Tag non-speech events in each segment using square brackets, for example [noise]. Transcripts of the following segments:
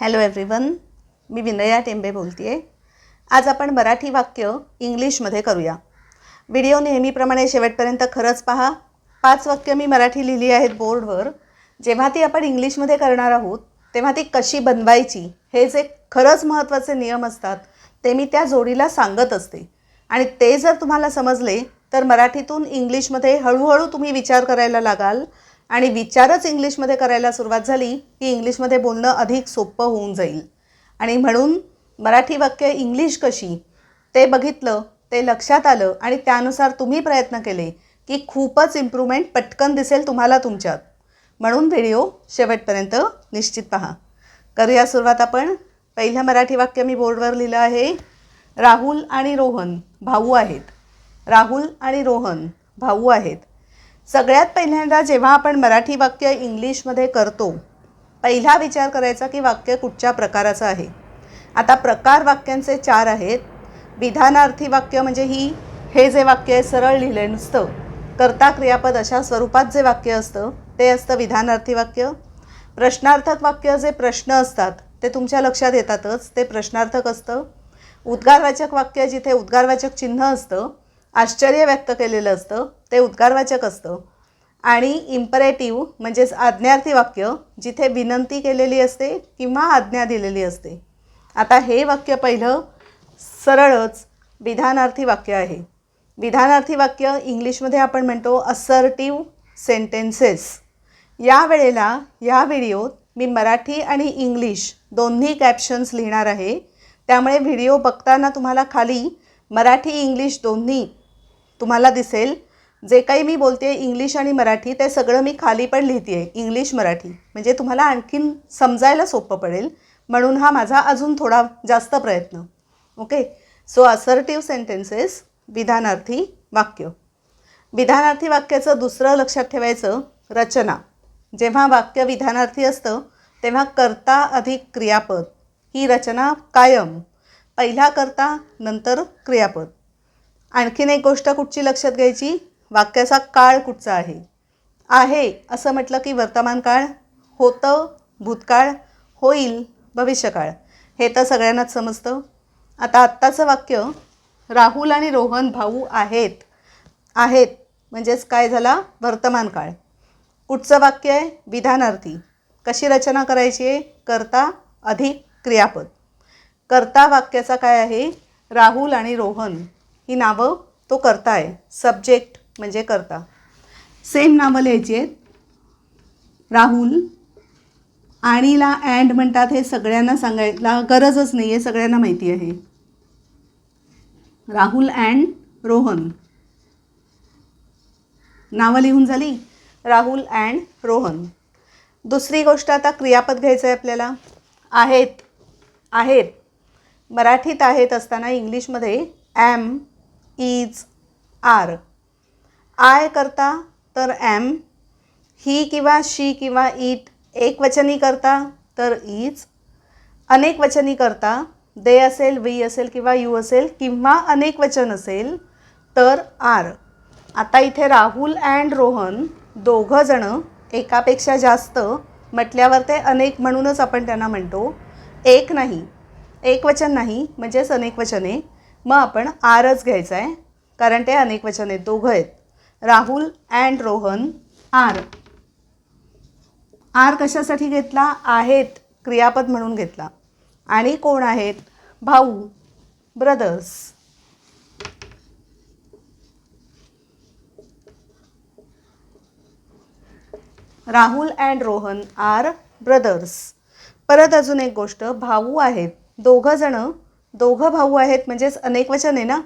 Hello everyone मी विनया टेंबे बोलते आहे आज आपण मराठी वाक्य इंग्लिशमध्ये करूया. व्हिडिओ नेहमीप्रमाणे शेवटपर्यंत खरंच पहा. पाच वाक्य मी मराठी लिहिली आहेत बोर्डवर. जेव्हा ती आपण इंग्लिशमध्ये करणार आहोत तेव्हा ती कशी बनवायची हे जे खरंच महत्त्वाचे नियम असतात ते मी त्या जोडीला सांगत असते. आणि ते जर तुम्हाला समजले तर मराठीतून इंग्लिशमध्ये हळूहळू तुम्ही विचार करायला लागाल. आणि विचारच इंग्लिशमध्ये करायला सुरुवात झाली की इंग्लिशमध्ये बोलणं अधिक सोपं होऊन जाईल. आणि म्हणून मराठी वाक्य इंग्लिश कशी ते बघितलं ते लक्षात आलं आणि त्यानुसार तुम्ही प्रयत्न केले की खूपच इम्प्रूव्हमेंट पटकन दिसेल तुम्हाला तुमच्यात. म्हणून व्हिडिओ शेवटपर्यंत निश्चित पहा. करूया सुरुवात आपण. पहिलं मराठी वाक्य मी बोर्डवर लिहिलं आहे. राहुल आणि रोहन भाऊ आहेत. राहुल आणि रोहन भाऊ आहेत. सगळ्यात पहिल्यांदा जेव्हा आपण मराठी वाक्य इंग्लिशमध्ये करतो पहिला विचार करायचा की वाक्य कुठच्या प्रकाराचं आहे? आता प्रकार वाक्यांचे चार आहेत. विधानार्थी वाक्य म्हणजे ही हे जे वाक्य आहे सरळ लिहिलं आहे नुसतं. कर्ता क्रियापद अशा स्वरूपात जे वाक्य असतं ते असतं विधानार्थी वाक्य. प्रश्नार्थक वाक्य जे प्रश्न असतात ते तुमच्या लक्षात येतातच ते प्रश्नार्थक असतं. उद्गारवाचक वाक्य जिथे उद्गारवाचक चिन्ह असतं आश्चर्य व्यक्त केलेलं असतं. ते उद्गारवाचक असतं. आणि इम्परेटिव्ह म्हणजेच आज्ञार्थी वाक्य जिथे विनंती केलेली असते किंवा आज्ञा दिलेली असते. आता हे वाक्य पहिलं सरळच विधानार्थी वाक्य आहे. विधानार्थी वाक्य इंग्लिशमध्ये आपण म्हणतो असर्टिव्ह सेंटेन्सेस या वेळेला या व्हिडिओत मी मराठी आणि इंग्लिश दोन्ही कॅप्शन्स लिहिणार आहे. त्यामुळे व्हिडिओ बघताना तुम्हाला खाली मराठी इंग्लिश दोन्ही तुम्हाला दिसेल. जे काही मी बोलते इंग्लिश आणि मराठी ते सगळं मी खाली पण लिहिते आहे इंग्लिश मराठी. म्हणजे तुम्हाला आणखीन समजायला सोपं पडेल. म्हणून हा माझा अजून थोडा जास्त प्रयत्न. ओके सो असर्टिव्ह सेंटेन्सेस विधानार्थी वाक्य. विधानार्थी वाक्याचं दुसरं लक्षात ठेवायचं रचना. जेव्हा वाक्य विधानार्थी असतं तेव्हा कर्ता अधिक क्रियापद. ही रचना कायम. पहिला करता नंतर क्रियापद. आणखीन एक गोष्ट कुठची लक्षात घ्यायची? वाक्याचा काळ कुठचा आहे? आहे असं म्हटलं की वर्तमान काळ होतं भूतकाळ होईल भविष्यकाळ. हे तर सगळ्यांनाच समजतं. आता आत्ताचं वाक्य राहुल आणि रोहन भाऊ आहेत. आहेत म्हणजेच काय झाला? वर्तमान काळ. कुठचं वाक्य आहे विधानार्थी. कशी रचना करायची आहे? करता अधिक क्रियापद. कर्ता वाक्याचा काय आहे? राहुल आणि रोहन. ही नावं तो करता आहे सब्जेक्ट म्हणजे करता. सेम नावं लिहायची आहेत. राहुल आणीला अँड म्हणतात हे सगळ्यांना सांगायला गरजच नाही आहे सगळ्यांना माहिती आहे. राहुल अँड रोहन. नावं लिहून झाली. राहुल अँड रोहन. दुसरी गोष्ट आता क्रियापद घ्यायचं आहे आपल्याला. आहेत. आहेत. मराठीत आहेत असताना इंग्लिशमध्ये ॲम इज आर आय करता तर ॲम ही किंवा शी किंवा इट एक वचनी करता तर इज अनेक वचनी करता दे असेल वी असेल किंवा यू असेल किंवा अनेक वचन असेल तर आर. आता इथे राहुल अँड रोहन दोघं जणं एकापेक्षा जास्त म्हटल्यावर ते अनेक म्हणूनच आपण त्यांना म्हणतो. एक नाही. एक वचन नाही म्हणजेच अनेक वचने. मग आपण आरच घ्यायचं आहे कारण ते अनेक वचन आहेत दोघं आहेत. Rahul and Rohan are. Are कशासाठी घेतला? आहेत. क्रियापद म्हणून घेतला. आणि कोण आहेत? भाऊ brothers Rahul and Rohan are brothers परत अजून एक गोष्ट भाऊ आहेत. दोघंजणं दोघं भाऊ आहेत म्हणजेच अनेक वचन आहे ना?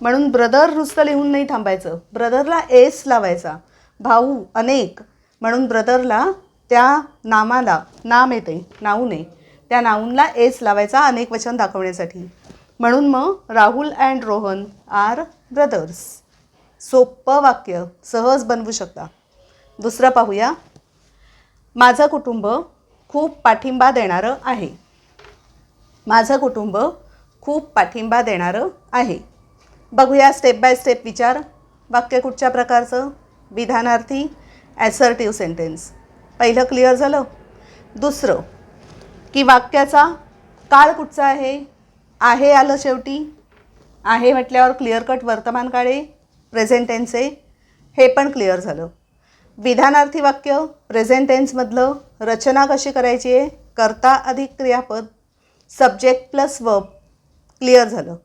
म्हणून ब्रदर नुसतं लिहून नाही थांबायचं. ब्रदरला एस लावायचा. भाऊ अनेक. म्हणून ब्रदरला त्या नामाला नाम येते नाऊन आहे त्या नाऊनला एस लावायचा अनेक वचन दाखवण्यासाठी. म्हणून मग Rahul and Rohan are brothers. सोपं वाक्य सहज बनवू शकता. दुसरं पाहूया. माझं कुटुंब खूप पाठिंबा देणारं आहे. माझं कुटुंब खूप पाठिंबा देणारं आहे. बघूया स्टेप बाय स्टेप विचार. वाक्य कुठच्या प्रकारचं? विधानार्थी ॲसर्टिव्ह सेंटेन्स पहिलं क्लिअर झालं. दुसरं की वाक्याचा काळ कुठचा आहे? आहे आलं शेवटी? आहे म्हटल्यावर क्लिअर कट वर्तमान काळे प्रेझेंट टेन्स आहे हे पण क्लिअर झालं. विधानार्थी वाक्य प्रेझेंट टेन्समधलं रचना कशी करायची आहे? कर्ता अधिक क्रियापद. सब्जेक्ट प्लस वर्ब क्लिअर झालं.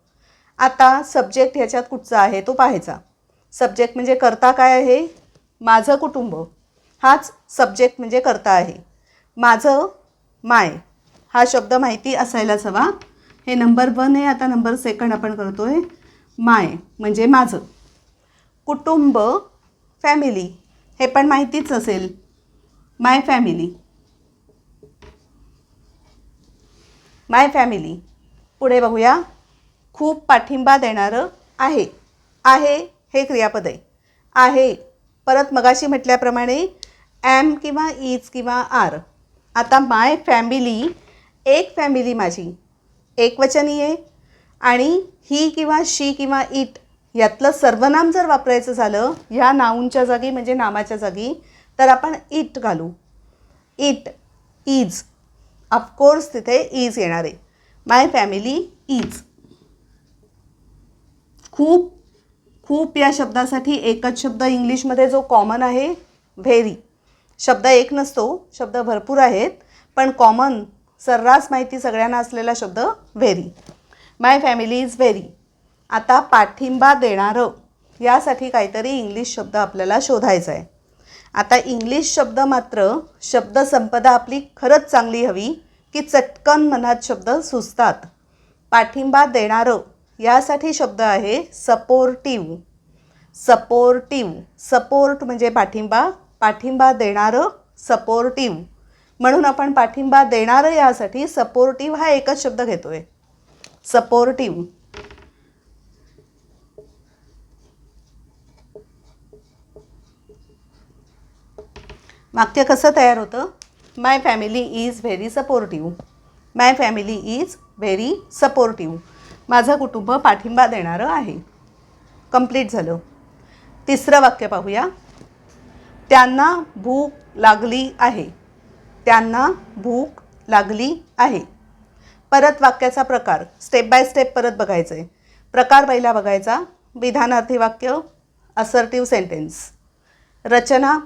आता सब्जेक्ट ह्याच्यात कुठचा आहे तो पाहायचा. सब्जेक्ट म्हणजे कर्ता काय आहे? माझं कुटुंब. हाच सब्जेक्ट म्हणजे कर्ता आहे. माझं माय. हा शब्द माहिती असायलाच हवा हे नंबर वन आहे आता नंबर सेकंड आपण करतो आहे माय म्हणजे माझं. कुटुंब फॅमिली हे पण माहितीच असेल. माय फॅमिली माय फॅमिली पुढे बघूया. खूप पाठिंबा देणारं आहे. आहे हे क्रियापद. आहे. आहे परत मगाशी म्हटल्याप्रमाणे ॲम किंवा इज किंवा आर. आता माय फॅमिली एक फॅमिली माझी एकवचनी आहे आणि ही किंवा शी किंवा इट यातलं सर्वनाम जर वापरायचं झालं ह्या नाऊनच्या जागी म्हणजे नामाच्या जागी तर आपण इट घालू. इट इज ऑफकोर्स तिथे इज येणार. आहे माय फॅमिली इज खूप खूप या शब्दासाठी एकच शब्द इंग्लिशमध्ये जो कॉमन आहे व्हेरी शब्द एक नसतो शब्द भरपूर आहेत पण कॉमन सर्रास माहिती सगळ्यांना असलेला शब्द very my family is very आता पाठिंबा देणारं यासाठी काहीतरी इंग्लिश शब्द आपल्याला शोधायचा आहे. आता इंग्लिश शब्द मात्र शब्दसंपदा आपली खरंच चांगली हवी की चटकन मनात शब्द सुचतात. पाठिंबा देणारं यासाठी शब्द आहे सपोर्टिव्ह सपोर्टिव्ह सपोर्ट म्हणजे पाठिंबा. पाठिंबा देणारं सपोर्टिव्ह म्हणून आपण पाठिंबा देणारं यासाठी सपोर्टिव्ह हा एकच शब्द घेतोय. सपोर्टिव्ह वाक्य कसं तयार होतं? My family is very supportive my family is very supportive माझं कुटुंब पाठिंबा देणारं आहे. कंप्लीट झालं. तिसरं वाक्य पाहूया. त्यांना भूक लागली आहे. त्यांना भूक लागली आहे. परत वाक्याचा प्रकार. स्टेप बाय स्टेप परत बघायचं आहे प्रकार पहिला बघायचा. विधानार्थी वाक्य. असर्टिव्ह सेंटेन्स रचना.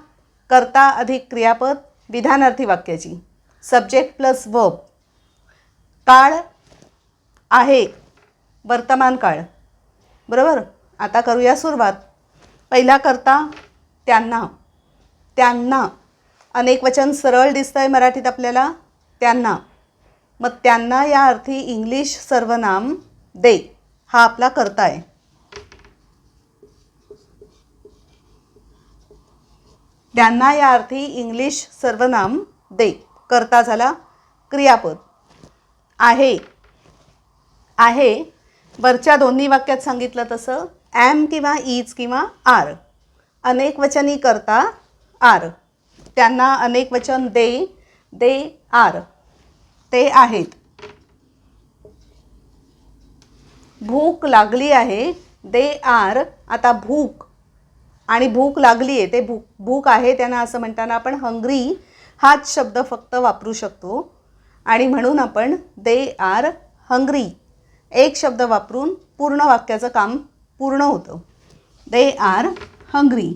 कर्ता अधिक क्रियापद. विधानार्थी वाक्याची. सब्जेक्ट प्लस वर्ब काळ आहे. वर्तमान काळ. बरोबर? आता करूया सुरुवात. पहिला करता त्यांना. त्यांना. अनेक वचन सरळ दिसतं आहे मराठीत आपल्याला. त्यांना. मग त्यांना या अर्थी इंग्लिश सर्वनाम दे. हा आपला करता आहे त्यांना या अर्थी इंग्लिश सर्वनाम दे. करता झाला क्रियापद. आहे. आहे वरच्या दोन्ही वाक्यात सांगितलं तसं ॲम किंवा इज किंवा आर अनेक वचनी करता आर त्यांना अनेक वचन दे दे आर ते आहेत. भूक लागली आहे दे आर आता भूक. आणि भूक लागली आहे ते भूक भूक आहे त्यांना असं म्हणताना आपण हंग्री हाच शब्द फक्त वापरू शकतो. आणि म्हणून आपण दे आर हंग्री एक शब्द वापरून पूर्ण वाक्याचं काम पूर्ण होतं. They are hungry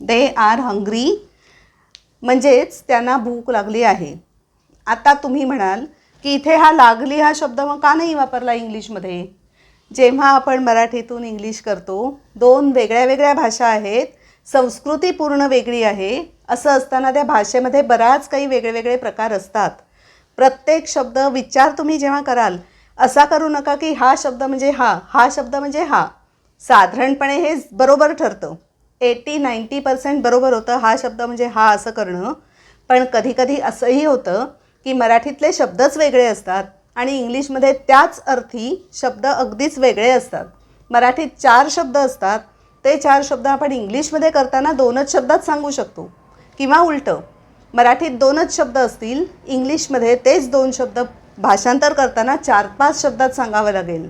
they are hungry म्हणजेच त्यांना भूक लागली आहे. आता तुम्ही म्हणाल की इथे हा लागली हा शब्द मग का नाही वापरला इंग्लिशमध्ये? जेव्हा आपण मराठीतून इंग्लिश करतो दोन वेगळ्या वेगळ्या भाषा आहेत संस्कृती पूर्ण वेगळी आहे. असं असताना त्या भाषेमध्ये बराच काही वेगळेवेगळे प्रकार असतात. प्रत्येक शब्द विचार तुम्ही जेव्हा कराल असा करू नका की हा शब्द म्हणजे हा हा शब्द म्हणजे हा. साधारणपणे हे बरोबर ठरतं. एटी नाईंटी पर्सेंट बरोबर होतं हा शब्द म्हणजे हा असं करणं. पण कधीकधी असंही होतं की मराठीतले शब्दच वेगळे असतात आणि इंग्लिशमध्ये त्याच अर्थी शब्द अगदीच वेगळे असतात. मराठीत चार शब्द असतात ते चार शब्द आपण इंग्लिशमध्ये करताना दोनच शब्दात सांगू शकतो. किंवा उलटं मराठीत दोनच शब्द असतील इंग्लिशमध्ये तेच दोन शब्द भाषांतर करताना चार पाच शब्दात सांगावं लागेल.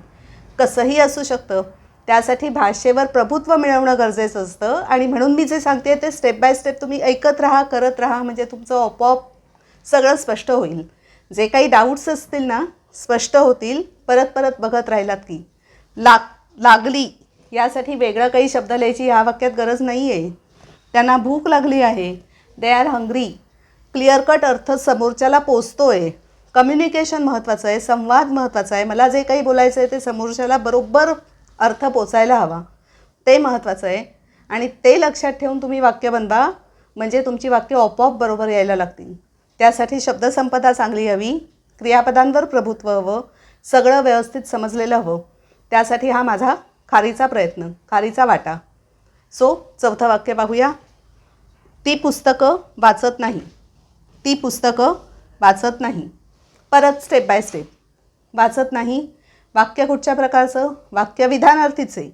कसंही असू शकतं. त्यासाठी भाषेवर प्रभुत्व मिळवणं गरजेचं असतं आणि म्हणून मी जे सांगते ते स्टेप बाय स्टेप तुम्ही ऐकत राहा करत राहा म्हणजे तुमचं आपोआप सगळं स्पष्ट होईल. जे काही डाऊट्स असतील ना स्पष्ट होतील परत परत बघत राहिलात की. लाग लागली यासाठी वेगळं काही शब्द लिहायची ह्या वाक्यात गरज नाही आहे त्यांना भूक लागली आहे. They are hungry clear cut अर्थ समोरच्याला पोचतो आहे कम्युनिकेशन महत्त्वाचं आहे. संवाद महत्त्वाचा आहे. मला जे काही बोलायचं आहे ते समोरच्याला बरोबर अर्थ पोचायला हवा. ते महत्त्वाचं आहे. आणि ते लक्षात ठेवून तुम्ही वाक्य बनवा. म्हणजे तुमची वाक्य आपोआप बरोबर यायला लागतील. त्यासाठी शब्दसंपदा चांगली हवी. क्रियापदांवर प्रभुत्व हवं. सगळं व्यवस्थित समजलेलं हवं. त्यासाठी हा माझा खारीचा प्रयत्न खारीचा वाटा. सो चौथं वाक्य पाहूया. ती पुस्तकं वाचत नाही. ती पुस्तकं वाचत नाही. परत स्टेप बाय स्टेप वाचत नाही. वाक्य कुठच्या प्रकारचं? वाक्य विधानार्थीचे.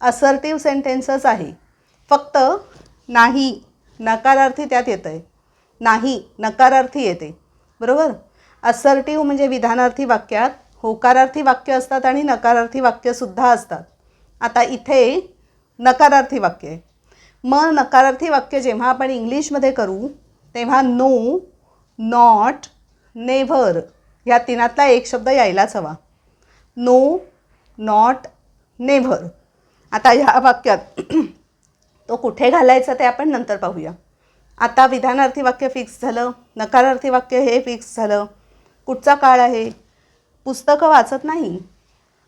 असर्टिव्ह सेंटेन्सच आहे. फक्त नाही नकारार्थी त्यात येतं आहे नाही नकारार्थी येते. बरोबर? असर्टिव्ह म्हणजे विधानार्थी वाक्यात होकारार्थी वाक्य असतात आणि नकारार्थी वाक्यसुद्धा असतात. आता इथे नकारार्थी वाक्य आहे. मग नकारार्थी वाक्य जेव्हा आपण इंग्लिशमध्ये करू तेव्हा नो नॉट नेव्हर ह्या तिनातला एक शब्द यायलाच हवा. No not never. आता ह्या वाक्यात [clears throat] तो कुठे घालायचा ते आपण नंतर पाहूया. आता विधानार्थी वाक्य फिक्स झालं नकारार्थी वाक्य हे फिक्स झालं. कुठचा काळ आहे? पुस्तकं वाचत नाही.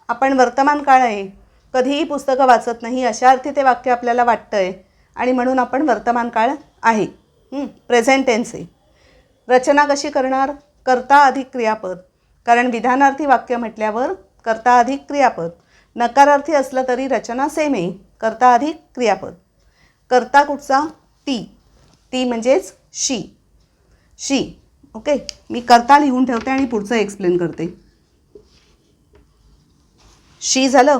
आपण वर्तमान काळ आहे. कधीही पुस्तकं वाचत नाही अशा अर्थी ते वाक्य आपल्याला वाटतं आहे आणि म्हणून आपण वर्तमान काळ आहे. प्रेझेंट टेन्स आहे. रचना कशी करणार? करता अधिक क्रियापद. कारण विधानार्थी वाक्य म्हटल्यावर करता अधिक क्रियापद. नकारार्थी असलं तरी रचना सेम आहे. करता अधिक क्रियापद. करता कुठचा? ती. ती म्हणजेच शी. शी. ओके? मी करता लिहून ठेवते आणि पुढचं एक्सप्लेन करते. शी झालं.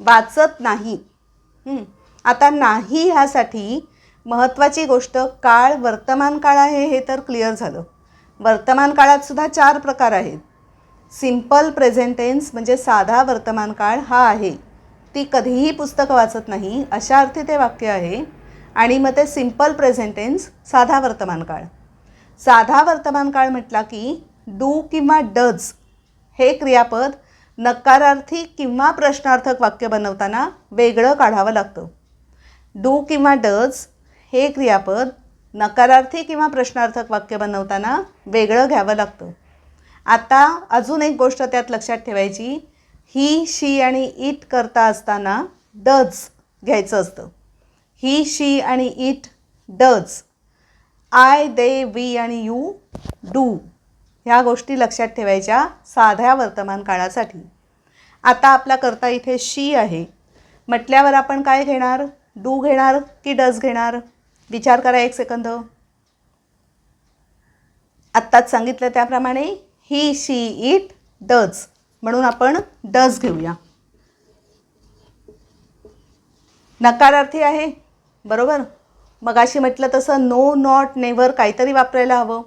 वाचत नाही. आता नाही ह्यासाठी महत्त्वाची गोष्ट काळ वर्तमान काळ आहे हे तर क्लिअर झालं. वर्तमान काळात सुद्धा चार प्रकार आहेत. सिंपल प्रेझेंटेन्स म्हणजे साधा वर्तमान काळ हा आहे. ती कधीही पुस्तकं वाचत नाही अशा अर्थी ते वाक्य आहे. आणि मग ते सिंपल प्रेझेंटेन्स साधा वर्तमान काळ. साधा वर्तमान काळ म्हटला की डू किंवा डज हे क्रियापद नकारार्थी किंवा प्रश्नार्थक वाक्य बनवताना वेगळं काढावं लागतं. डू किंवा डज हे क्रियापद नकारार्थी किंवा प्रश्नार्थक वाक्य बनवताना वेगळं घ्यावं लागतं. आता अजून एक गोष्ट त्यात लक्षात ठेवायची. ही शी आणि इट करता असताना डज घ्यायचं असतं. ही शी आणि it does. I they we आणि यू डू. ह्या गोष्टी लक्षात ठेवायच्या साध्या वर्तमान काळासाठी. आता आपला करता इथे शी आहे. म्हटल्यावर आपण काय घेणार? डू घेणार की डज घेणार? विचार करा एक सेकंद. आत्ताच सांगितलं त्याप्रमाणे ही शी इट डज म्हणून आपण डज घेऊया. नकारार्थी आहे. बरोबर? मगाशी म्हटलं तसं नो नॉट नेवर काहीतरी वापरायला हवं.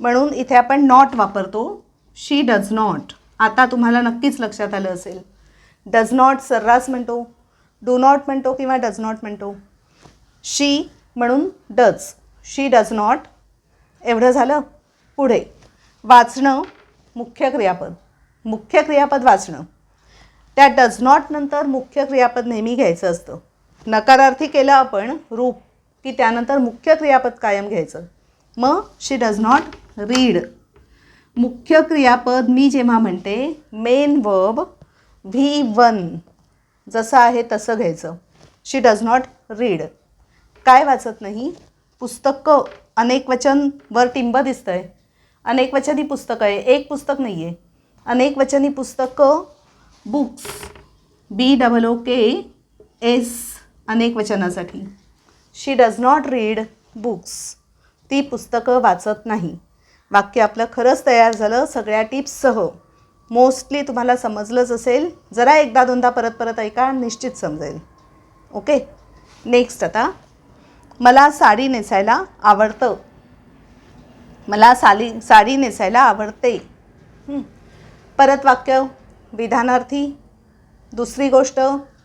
म्हणून इथे आपण नॉट वापरतो. शी डज नॉट आता तुम्हाला नक्कीच लक्षात आलं असेल. डज नॉट सर्रास म्हणतो. डू नॉट म्हणतो किंवा डज नॉट म्हणतो. शी म्हणून डज शी डज नॉट एवढं झालं. पुढे. वाचणं मुख्य क्रियापद. मुख्य क्रियापद वाचणं. त्या डज नॉट नंतर मुख्य क्रियापद नेहमी घ्यायचं असतं. नकारार्थी केलं आपण रूप की त्यानंतर मुख्य क्रियापद कायम घ्यायचं. मग शी डज नॉट रीड. मुख्य क्रियापद मी जेव्हा म्हणते मेन वर्ब व्ही वन जसं आहे तसं घ्यायचं. शी डज नॉट रीड काय वाचत नाही? पुस्तकं. अनेक वचन वर टिंब दिसतं आहे अनेक वचनी पुस्तकं आहे. एक पुस्तक नाही आहे अनेक वचनी पुस्तकं books B double O K S अनेक वचनासाठी. She does not read books ती पुस्तकं वाचत नाही. वाक्य आपलं खरंच तयार झालं. सगळ्या टिप्ससह मोस्टली तुम्हाला समजलंच असेल. जरा एकदा दोनदा परत परत ऐका निश्चित समजेल. ओके नेक्स्ट आता. मला साडी नेसायला आवडतं. मला साली साडी नेसायला आवडते. परत वाक्य. विधानार्थी. दुसरी गोष्ट.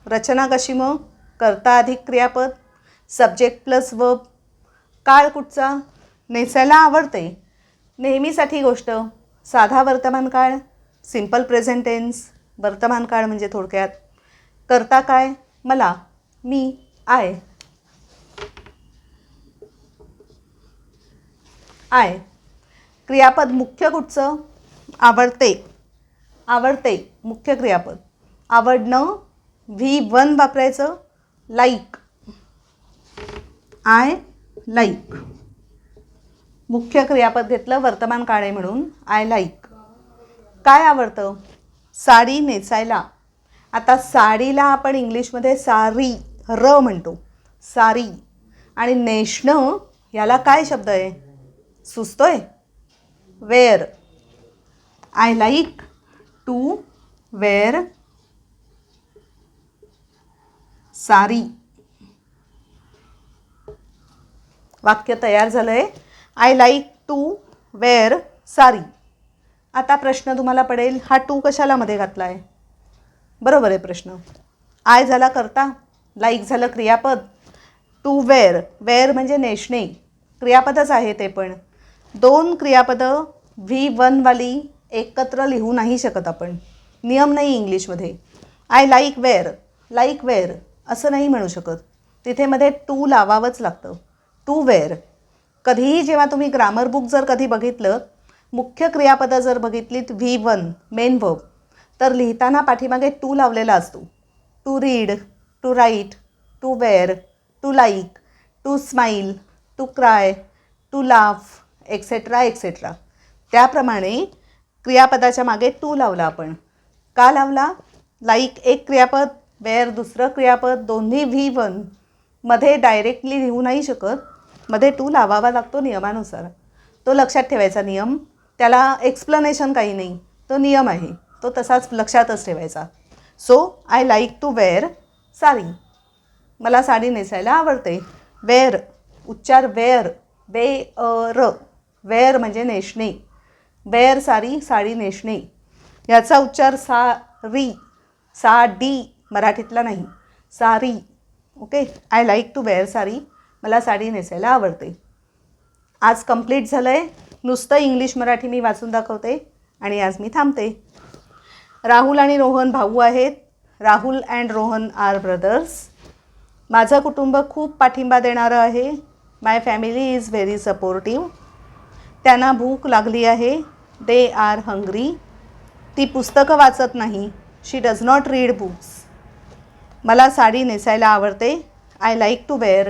रचना कशी मग? करता अधिक क्रियापद. सब्जेक्ट प्लस वर्ब काळ कुठचा? नेसायला आवडते. नेहमीसाठी गोष्ट. साधा वर्तमान काळ सिंपल प्रेझेंट टेन्स वर्तमान काळ म्हणजे थोडक्यात. करता काय? मला मी आय. आय. क्रियापद मुख्य कुठचं? आवडते. आवडते मुख्य क्रियापद. आवडणं व्ही वन वापरायचं लाईक आय लाईक मुख्य क्रियापद घेतलं वर्तमान काळे म्हणून. आय लाईक काय आवडतं? साडी नेसायला. आता साडीला आपण इंग्लिशमध्ये सारी र म्हणतो. सारी. आणि नेसणं याला काय शब्द आहे? सुचतोय wear. I like to wear sari. वाक्य तयार झालं आहे आय लाईक टू वेअर सारी आता प्रश्न तुम्हाला पडेल हा टू कशाला मध्ये घातला आहे बरोबर आहे प्रश्न. आय झाला करता लाईक झालं क्रियापद. टू वेअर वेअर म्हणजे नेसणे. क्रियापदच आहे ते पण. दोन क्रियापदं व्ही वनवाली एकत्र लिहू नाही शकत आपण. नियम नाही इंग्लिशमध्ये I like wear like wear असं नाही म्हणू शकत. तिथे मध्ये टू लावावंच लागतं. टू वेअर कधीही जेव्हा तुम्ही ग्रामर बुक जर कधी बघितलं मुख्य क्रियापदं जर बघितलीत व्ही वन मेन वर्ब तर लिहिताना पाठीमागे टू लावलेला असतो. To read to write to wear to like to smile to cry to laugh etcetera etcetera त्याप्रमाणे क्रियापदाच्या मागे टू लावला आपण. का लावला? लाईक एक क्रियापद वेअर दुसरं क्रियापद दोन्ही व्ही वनमध्ये डायरेक्टली लिहू नाही शकत. मध्ये टू लावावा लागतो नियमानुसार. तो लक्षात ठेवायचा नियम. त्याला एक्सप्लनेशन काही नाही. तो नियम आहे. तो तसाच लक्षातच ठेवायचा. So I like to wear sari. मला साडी नेसायला आवडते. वेअर उच्चार वेअर वे अ र वेअर म्हणजे नेसणे. वेअर साडी साडी नेसणे. याचा उच्चार सा री सा डी मराठीतला नाही. Sari. Okay I like to wear sari मला साडी नेसायला आवडते. आज कंप्लीट झालं आहे नुसतं इंग्लिश मराठी मी वाचून दाखवते आणि आज मी थांबते. राहुल आणि रोहन भाऊ आहेत. Rahul and Rohan are brothers माझं कुटुंब खूप पाठिंबा देणारं आहे. My family is very supportive त्यांना भूक लागली आहे. दे आर हंग्री ती पुस्तकं वाचत नाही. She does not read books मला साडी नेसायला आवडते. I like to wear